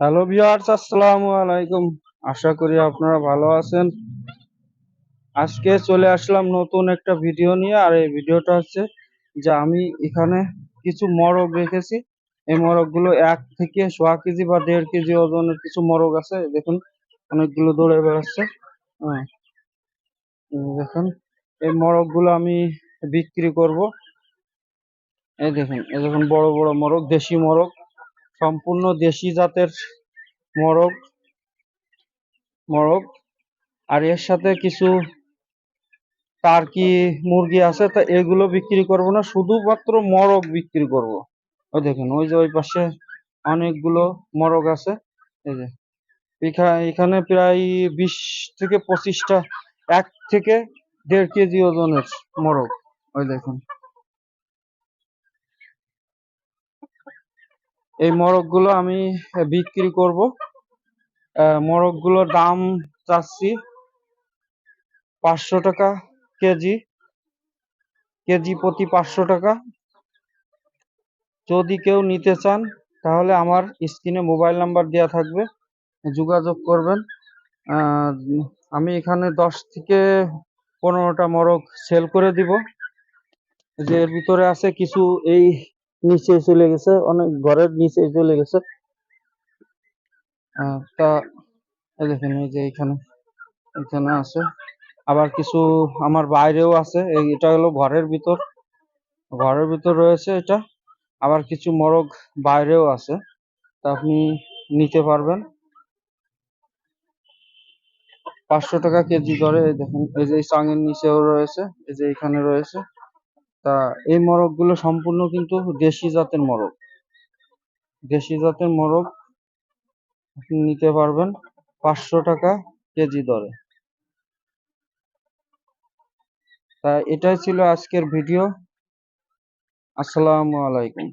Hello viewers আসসালামু আলাইকুম। আশা করি আপনারা ভালো আছেন। আজকে চলে আসলাম নতুন একটা ভিডিও নিয়ে, আর এই ভিডিওটা হচ্ছে যে আমি এখানে কিছু মরগ রেখেছি। এই মরগগুলো এক থেকে সোয়া কেজি বা দেড় কেজি ওজনের কিছু মরগ আছে। দেখুন, অনেকগুলো দৌড়ে বেড়াচ্ছে। হ্যাঁ দেখুন, এই মরগগুলো আমি বিক্রি করব। এই দেখুন এই দেখুন, বড় বড় মরগ, দেশি মরগ। সম্পূর্ণ দেশি জাতের মরগ মরগ। আর এর সাথে কিছু টার্কি মুরগি আছে, তা এগুলো বিক্রি করব না, শুধুমাত্র মরগ বিক্রি করব। ওই দেখেন, ওই যে ওই পাশে অনেকগুলো মরগ আছে, এই যে। এখা- এখানে প্রায় বিশ থেকে পঁচিশটা, এক থেকে দেড় কেজি ওজনের মরগ, ওই দেখুন। এই মরগগুলো আমি বিক্রি করব। মরগগুলোর দাম চাচ্ছি পাঁচশো টাকা কেজি। কেজি প্রতি পাঁচশো টাকা। যদি কেউ নিতে চান, তাহলে আমার স্ক্রিনে মোবাইল নাম্বার দেওয়া থাকবে, যোগাযোগ করবেন। আমি এখানে দশ থেকে পনেরোটা মোরগ সেল করে দিব। যে এর ভিতরে আছে কিছু এই নিচে চলে গেছে, অনেক ঘরের নিচে চলে গেছে। তা দেখেন, এই যে এখানে এখানে আছে। আবার কিছু আমার বাইরেও আছে এটা হলো ঘরের ভিতর ঘরের ভিতর রয়েছে এটা। আবার কিছু মরগ বাইরেও আছে, তা আপনি নিতে পারবেন। পাঁচশো টাকা কেজি দরে দেখেন, এই যে চাঙের নিচেও রয়েছে, এই যে এখানে রয়েছে। তা এই মোরগগুলো সম্পূর্ণ কিন্তু দেশি জাতের মোরগ। দেশি জাতের মোরগ আপনি নিতে পারবেন পাঁচশো টাকা কেজি দরে। তা এটাই ছিল আজকের ভিডিও। আসসালামু আলাইকুম।